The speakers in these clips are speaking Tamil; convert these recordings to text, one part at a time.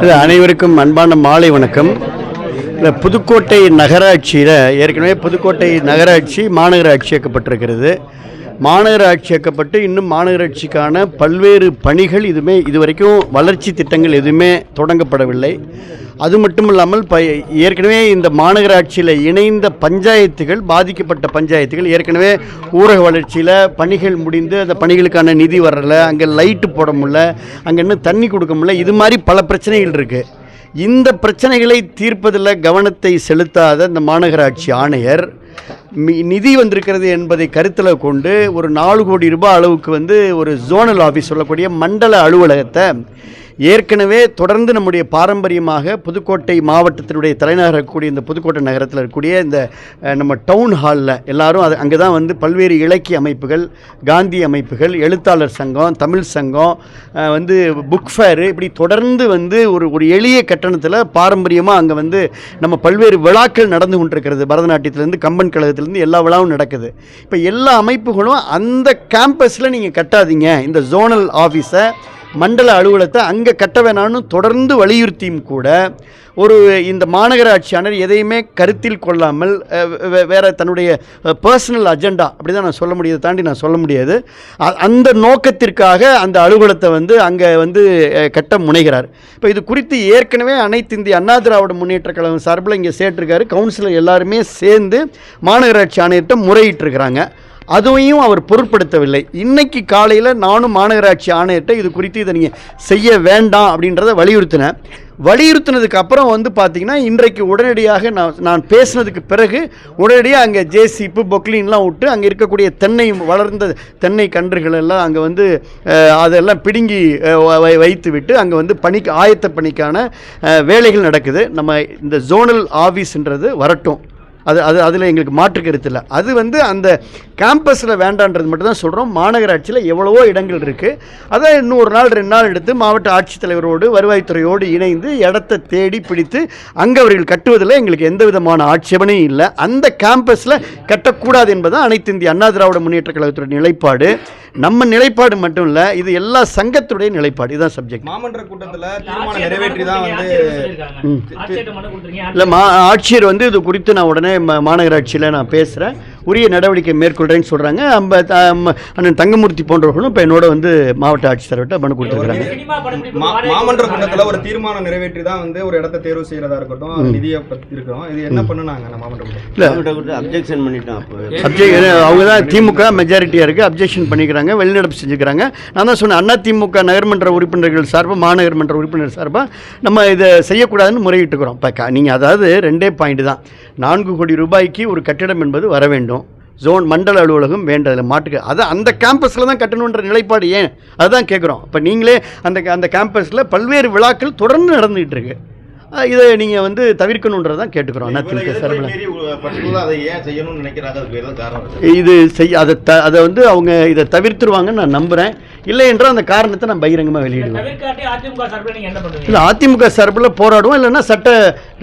இது அனைவருக்கும் அன்பான மாலை வணக்கம். இந்த புதுக்கோட்டை நகராட்சியில் ஏற்கனவே புதுக்கோட்டை நகராட்சி மாநகராட்சியாக்கப்பட்டிருக்கிறது மாநகராட்சி மாநகராட்சியாக்கப்பட்டு இன்னும் மாநகராட்சிக்கான பல்வேறு பணிகள் இதுமே இதுவரைக்கும் வளர்ச்சி திட்டங்கள் எதுவுமே தொடங்கப்படவில்லை. அது மட்டும் இல்லாமல் ப ஏற்கனவே இந்த மாநகராட்சியில் இணைந்த பஞ்சாயத்துகள் பாதிக்கப்பட்ட பஞ்சாயத்துகள் ஏற்கனவே ஊரக வளர்ச்சியில் பணிகள் முடிந்து அந்த பணிகளுக்கான நிதி வரலை அங்கே லைட்டு போட முடியல அங்கே இன்னும் தண்ணி கொடுக்க முடியல இது மாதிரி பல பிரச்சனைகள் இருக்குது இந்த பிரச்சனைகளை தீர்ப்பதில் கவனத்தை செலுத்தாத இந்த மாநகராட்சி ஆணையர் நிதி வந்திருக்கிறது என்பதை கருத்தில் கொண்டு ஒரு நாலு கோடி ரூபாய் அளவுக்கு வந்து ஒரு ஜோனல் ஆஃபீஸ் சொல்லக்கூடிய மண்டல அலுவலகத்தை ஏற்கனவே தொடர்ந்து நம்முடைய பாரம்பரியமாக புதுக்கோட்டை மாவட்டத்தினுடைய தலைநகர் இருக்கக்கூடிய இந்த புதுக்கோட்டை நகரத்தில் இருக்கக்கூடிய இந்த நம்ம டவுன் ஹாலில் எல்லாரும் அது அங்கே தான் வந்து பல்வேறு இலக்கிய அமைப்புகள் காந்தி அமைப்புகள் எழுத்தாளர் சங்கம் தமிழ் சங்கம் வந்து புக் ஃபேரு இப்படி தொடர்ந்து வந்து ஒரு ஒரு எளிய கட்டணத்தில் பாரம்பரியமாக அங்கே வந்து நம்ம பல்வேறு விழாக்கள் நடந்து கொண்டிருக்கிறது. பரதநாட்டியத்திலேருந்து கம்பன் கழகத்திலேருந்து எல்லா விழாவும் நடக்குது. இப்போ எல்லா அமைப்புகளும் அந்த கேம்பஸில் நீங்கள் கட்டாதீங்க. இந்த ஜோனல் ஆஃபீஸை மண்டல அலுவலகத்தை அங்கே கட்ட வேணாம்னு தொடர்ந்து வலியுறுத்தியும் கூட ஒரு இந்த மாநகராட்சியானர் எதையுமே கருத்தில் கொள்ளாமல் வே- வேற தன்னுடைய பர்சனல் அஜெண்டா அப்படி தான் நான் சொல்ல முடியாது தாண்டி நான் சொல்ல முடியாது. அ- அந்த நோக்கத்திற்காக அந்த அலுவலகத்தை வந்து அங்கே வந்து கட்ட முனைகிறார். இப்போ இது குறித்து ஏற்கனவே அனைத்து இந்திய அண்ணா திராவிட முன்னேற்ற கழகம் சார்பில் இங்கே சேர்ட்டிருக்காரு கவுன்சிலர் எல்லாருமே சேர்ந்து மாநகராட்சி ஆணையர்கிட்ட முறையிட்டிருக்கிறாங்க. அதுவையும் அவர் பொருட்படுத்தவில்லை. இன்னைக்கு காலையில் நானும் மாநகராட்சி ஆணையர்கிட்ட இது குறித்து இதை நீங்கள் செய்ய வேண்டாம் அப்படின்றத வலியுறுத்தினேன். வலியுறுத்தினதுக்கு அப்புறம் வந்து பார்த்தீங்கன்னா இன்றைக்கு உடனடியாக நான் நான் பேசினதுக்கு பிறகு உடனடியாக அங்கே ஜேசிப்பு பொக்லின்லாம் விட்டு அங்கே இருக்கக்கூடிய தென்னை வளர்ந்த தென்னை கன்றுகள் எல்லாம் அங்கே வந்து அதெல்லாம் பிடுங்கி வைத்து விட்டு அங்கே வந்து பணிக்கு ஆயத்த பணிக்கான வேலைகள் நடக்குது. நம்ம இந்த ஜோனல் ஆஃபீஸ்ன்றது வரட்டும். அது அது அதில் எங்களுக்கு மாற்று கருத்து இல்லை. அது வந்து அந்த கேம்பஸில் வேண்டான்றது மட்டும் தான் சொல்கிறோம் மாநகராட்சியில் எவ்வளவோ இடங்கள் இருக்குது அதை இன்னும் ஒரு நாள் ரெண்டு நாள் எடுத்து மாவட்ட ஆட்சித்தலைவரோடு வருவாய்த்துறையோடு இணைந்து இடத்த தேடி பிடித்து அங்கே அவர்கள் கட்டுவதில் எங்களுக்கு எந்த விதமான ஆட்சேபனையும் இல்லை. அந்த கேம்பஸில் கட்டக்கூடாது என்பது அனைத்து இந்திய அண்ணா திராவிட முன்னேற்ற கழகத்துடைய நிலைப்பாடு. நம்ம நிலைப்பாடு மட்டும் இல்லை இது எல்லா சங்கத்துடைய நிலைப்பாடு. இதுதான் சப்ஜெக்ட் மாமன்ற கூட்டத்துல நிறைவேற்றி தான் வந்து இல்லை மா ஆட்சியர் வந்து இது குறித்து நான் உடனே ம- மாநகராட்சியில் நான் பேசுகிறேன் உரிய நடவடிக்கை மேற்கொள்கிறேன்னு சொல்கிறாங்க அண்ணன் தங்கமூர்த்தி போன்றவர்களும் இப்போ என்னோட வந்து மாவட்ட ஆட்சித்தலைவர்கிட்ட மனு கொடுத்துருக்குறாங்க. மா- மாமன்ற கூட்டத்துல ஒரு தீர்மானம் நிறைவேற்றி தான் வந்து ஒரு இடத்த தேர்வு செய்யறதா இருக்கட்டும் அது நிதியை பத்தி இருக்கிறோம். இது என்ன பண்ணுனாங்க நம்ம மாமன்ற கூட்டம் இல்லை. அப்ஜெக்ஷன் பண்ணிட்டோம் அவங்க தான் திமுக மெஜாரிட்டியாக இருக்குது அப்ஜெக்ஷன் பண்ணிக்கிறாங்க வெளிநடப்பு செஞ்சுக்கிறாங்க. நான் தான் சொன்னேன் அண்ணா திமுக நகர்மன்ற உறுப்பினர்கள் சார்பாக மாநகர்மன்ற உறுப்பினர் சார்பாக நம்ம இதை செய்யக்கூடாதுன்னு முறையிட்டுக்கிறோம். இப்போ நீங்கள் அதாவது ரெண்டே பாயிண்ட் தான். நான்கு கோடி ரூபாய்க்கு ஒரு கட்டிடம் என்பது வர வேண்டும். ஜோன் மண்டல அலுவலகம் வேண்டும் அதில் மாட்டுக்கு. அது அந்த கேம்பஸில் தான் கட்டணுன்ற நிலைப்பாடு ஏன்? அதுதான் கேட்குறோம் இப்போ நீங்களே அந்த அந்த கேம்பஸில் பல்வேறு விழாக்கள் தொடர்ந்து நடந்துகிட்டு இருக்கு இதை நீங்கள் வந்து தவிர்க்கணுன்றதை தான் கேட்டுக்கிறோம். அண்ணா திமுக சார்பில். அதை இது செய்ய அதை த அதை வந்து அவங்க இதை தவிர்த்துருவாங்கன்னு நான் நம்புகிறேன் இல்லை என்றால் அந்த காரணத்தை நான் பகிரங்கமாக வெளியிடுவேன். இல்லை அதிமுக சார்பில் போராடுவோம் இல்லைன்னா சட்ட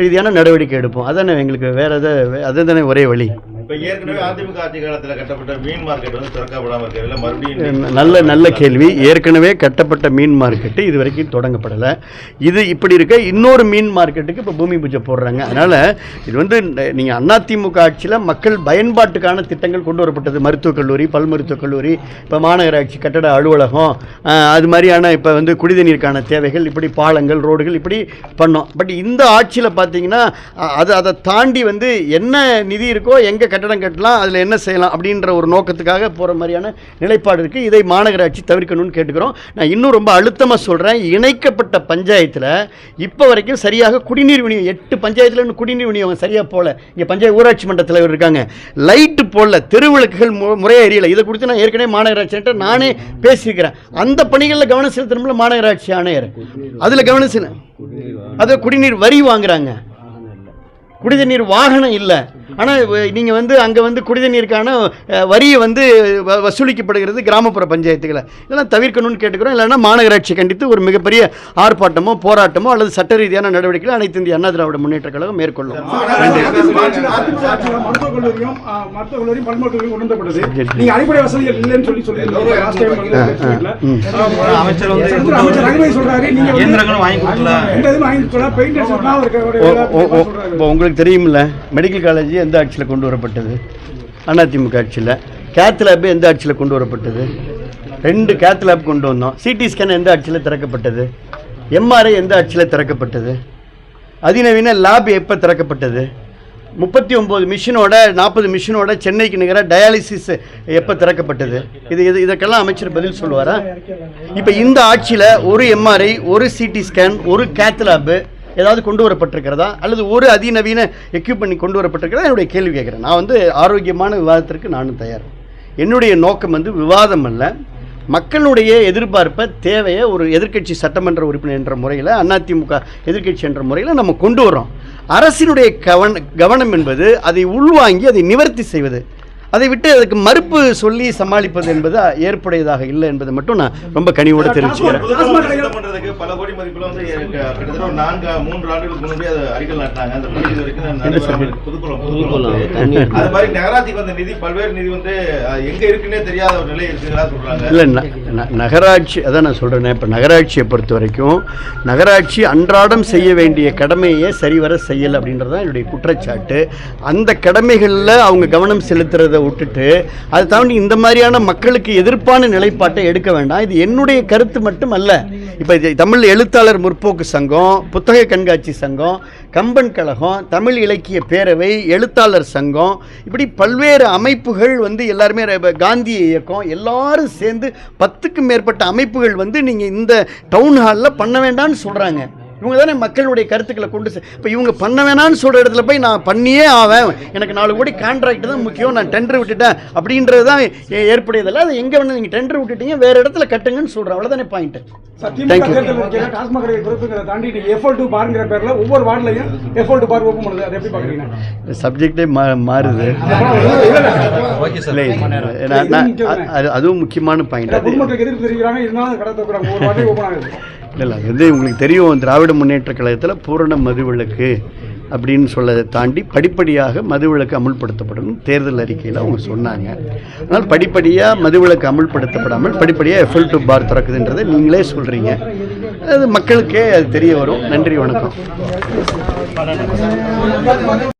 ரீதியான நடவடிக்கை எடுப்போம். அதானே எங்களுக்கு வேற எதை அதுதானே ஒரே வழி. இப்போ ஏற்கனவே அதிமுக ஆட்சி காலத்தில் கட்டப்பட்ட மீன் மார்க்கெட் வந்து திறக்கப்படாமல் இருக்கிறது இல்லை மறுபடியும் நல்ல நல்ல கேள்வி. ஏற்கனவே கட்டப்பட்ட மீன் மார்க்கெட்டு இது வரைக்கும் தொடங்கப்படலை. இது இப்படி இருக்க இன்னொரு மீன் மார்க்கெட்டுக்கு இப்போ பூமி பூஜை போடுறாங்க. அதனால் இது வந்து நீங்கள் அதிமுக ஆட்சியில் மக்கள் பயன்பாட்டுக்கான திட்டங்கள் கொண்டு வரப்பட்டது. மருத்துவக் கல்லூரி பல் மருத்துவக் கல்லூரி இப்போ மாநகராட்சி கட்டட அலுவலகம் அது மாதிரியான இப்போ வந்து குடிதண்ணீருக்கான தேவைகள் இப்படி பாலங்கள் ரோடுகள் இப்படி பண்ணோம். பட் இந்த ஆட்சியில் பார்த்தீங்கன்னா அது அதை தாண்டி வந்து என்ன நிதி இருக்கோ எங்கே கட்டடம் கட்டலாம் அதில் என்ன செய்யலாம் அப்படின்ற ஒரு நோக்கத்துக்காக போகிற மாதிரியான நிலைப்பாடு இருக்குது இதை மாநகராட்சி தவிர்க்கணும்னு கேட்டுக்கிறோம். நான் இன்னும் ரொம்ப அழுத்தமாக சொல்கிறேன் இணைக்கப்பட்ட பஞ்சாயத்தில் இப்போ வரைக்கும் சரியாக குடிநீர் விநியோகம் எட்டு பஞ்சாயத்தில் இன்னும் குடிநீர் விநியோகம் சரியாக போகல. இங்கே பஞ்சாயத்து ஊராட்சி மன்ற தலைவர் இருக்காங்க. லைட்டு போடல தெருவிளக்குகள் மு- முறையாக எரியல. இதை குறித்து நான் ஏற்கனவே மாநகராட்சிகிட்ட நானே பேசியிருக்கிறேன். அந்த பணிகளில் கவனம் செலுத்தணும்ல மாநகராட்சி ஆணையர். அதில் கவனம் செலு அது குடிநீர் வரி வாங்குறாங்க. குடிநீர் வாகனம் இல்லை. ஆனால் நீங்கள் வந்து அங்கே வந்து குடிநீருக்கான அஹ், வரியை வந்து வசூலிக்கப்படுகிறது கிராமப்புற பஞ்சாயத்துகளை இதெல்லாம் தவிர்க்கணும்னு கேட்டுக்கிறோம். இல்லைன்னா மாநகராட்சி கண்டித்து ஒரு மிகப்பெரிய ஆர்ப்பாட்டமோ போராட்டமோ அல்லது சட்ட ரீதியான நடவடிக்கைகள் அனைத்து இந்திய அண்ணா திராவிட முன்னேற்ற கழகம் மேற்கொள்ளும். மருத்துவக் உங்களுக்கு தெரியுமில்ல மெடிக்கல் காலேஜ் எந்த ஆட்சியில் கொண்டு வரப்பட்டது? அதிமுக ஆட்சியில். கேத் லேப் எந்த ஆட்சியில் கொண்டு வரப்பட்டது? ரெண்டு கேத் லேப் கொண்டு வந்தோம். சிடி ஸ்கேன் எந்த ஆட்சியில் திறக்கப்பட்டது? எம்ஆர்ஐ எந்த ஆட்சியில் திறக்கப்பட்டது? அதிநவீன லேப் எப்போ திறக்கப்பட்டது? முப்பத்தி ஒம்பது மிஷினோட நாற்பது மிஷினோட சென்னைக்கு நிகராக டயாலிசிஸ் எப்போ திறக்கப்பட்டது? இது இது இதற்கெல்லாம் அமைச்சர் பதில் சொல்லுவாரா? இப்போ இந்த ஆட்சியில் ஒரு எம்ஆர்ஐ ஒரு சிடி ஸ்கேன் ஒரு கேத் லேபு ஏதாவது கொண்டு வரப்பட்டிருக்கிறதா அல்லது ஒரு அதிநவீன எக்யூப்மெண்ட் கொண்டு வரப்பட்டிருக்கிறதா என்னுடைய கேள்வி கேட்குறேன். நான் வந்து ஆரோக்கியமான விவாதத்திற்கு நானும் தயார். என்னுடைய நோக்கம் வந்து விவாதம் அல்ல மக்களுடைய எதிர்பார்ப்பை தேவையை ஒரு எதிர்க்கட்சி சட்டமன்ற உறுப்பினர் என்ற முறையில் அதிமுக எதிர்க்கட்சி என்ற முறையில் நம்ம கொண்டு வரோம் அரசினுடைய கவன கவனம் என்பது அதை உள்வாங்கி அதை நிவர்த்தி செய்வது. அதை விட்டு அதுக்கு மறுப்பு சொல்லி சமாளிப்பது என்பது ஏற்புடையதாக இல்லை என்பதை மட்டும் நான் ரொம்ப கனிவோடு தெரிவிச்சுக்கிறேன். நகராட்சி அதான் நான் சொல்கிறேனே இப்போ நகராட்சியை பொறுத்த வரைக்கும் நகராட்சி அன்றாடம் செய்ய வேண்டிய கடமையை சரிவர செய்யலை அப்படின்றது தான் என்னுடைய குற்றச்சாட்டு. அந்த கடமைகளில் அவங்க கவனம் செலுத்துறதை விட்டுட்டு அதை தாண்டி இந்த மாதிரியான மக்களுக்கு எதிர்ப்பான நிலைப்பாட்டை எடுக்க வேண்டாம். இது என்னுடைய கருத்து மட்டும் அல்ல இப்போ இது தமிழ் எழுத்தாளர் முற்போக்கு சங்கம் புத்தக கண்காட்சி சங்கம் கம்பன் கழகம் தமிழ் இலக்கிய பேரவை எழுத்தாளர் சங்கம் இப்படி பல்வேறு அமைப்புகள் வந்து எல்லாருமே காந்திய காந்தி இயக்கம் எல்லாரும் சேர்ந்து பத்துக்கும் மேற்பட்ட அமைப்புகள் வந்து நீங்கள் இந்த டவுன் ஹாலில் பண்ண வேண்டாம்னு சொல்கிறாங்க இவங்க தானே மக்களுடைய கருத்துக்களை கொண்டு இப்போ இவங்க பண்ண வேணாம்னு சொல்கிற இடத்துல போய் நான் பண்ணியே ஆவேன். எனக்கு நாலு கோடி கான்ட்ராக்ட் தான் முக்கியம் நான் டெண்டர் விட்டுட்டேன். அப்படின்றது தான் ஏ- ஏற்புடையதல்ல. அது எங்கே வேணும் நீங்கள் டெண்டர் விட்டுட்டீங்க வேறு இடத்துல கட்டுங்கன்னு சொல்கிறேன் அவ்வளோதானே பாயிண்ட்டு திமுக Thank you. தேர்தல் அறிக்கையில டாஸ்மாக் கடையை குறைப்புங்கிறத தாண்டி நீங்க எஃபோல் டு பார்ங்கிற பேர்ல ஒவ்வொரு வார்டுலையும் எஃபோல் டு பார் ஓப்பன் பண்ணுது. அதை எப்படி பாக்குறீங்க? சப்ஜெக்டே மா மாறுது. அதுவும் முக்கியமான பாயிண்ட் இல்லை இல்லை. உங்களுக்கு தெரியும் திராவிட முன்னேற்ற கழகத்தில் பூரண மதுவிலக்கு அப்படின்னு சொல்லதை தாண்டி படிப்படியாக மதுவிலக்கு அமுல்படுத்தப்படும் தேர்தல் அறிக்கையில் அவங்க சொன்னாங்க. அதனால் படிப்படியாக மதுவிலக்கு அமுல்படுத்தப்படாமல் படிப்படியாக எஃப்எல் டு பார் திறக்குதுன்றதை நீங்களே சொல்கிறீங்க அது மக்களுக்கே அது தெரிய வரும். நன்றி வணக்கம்.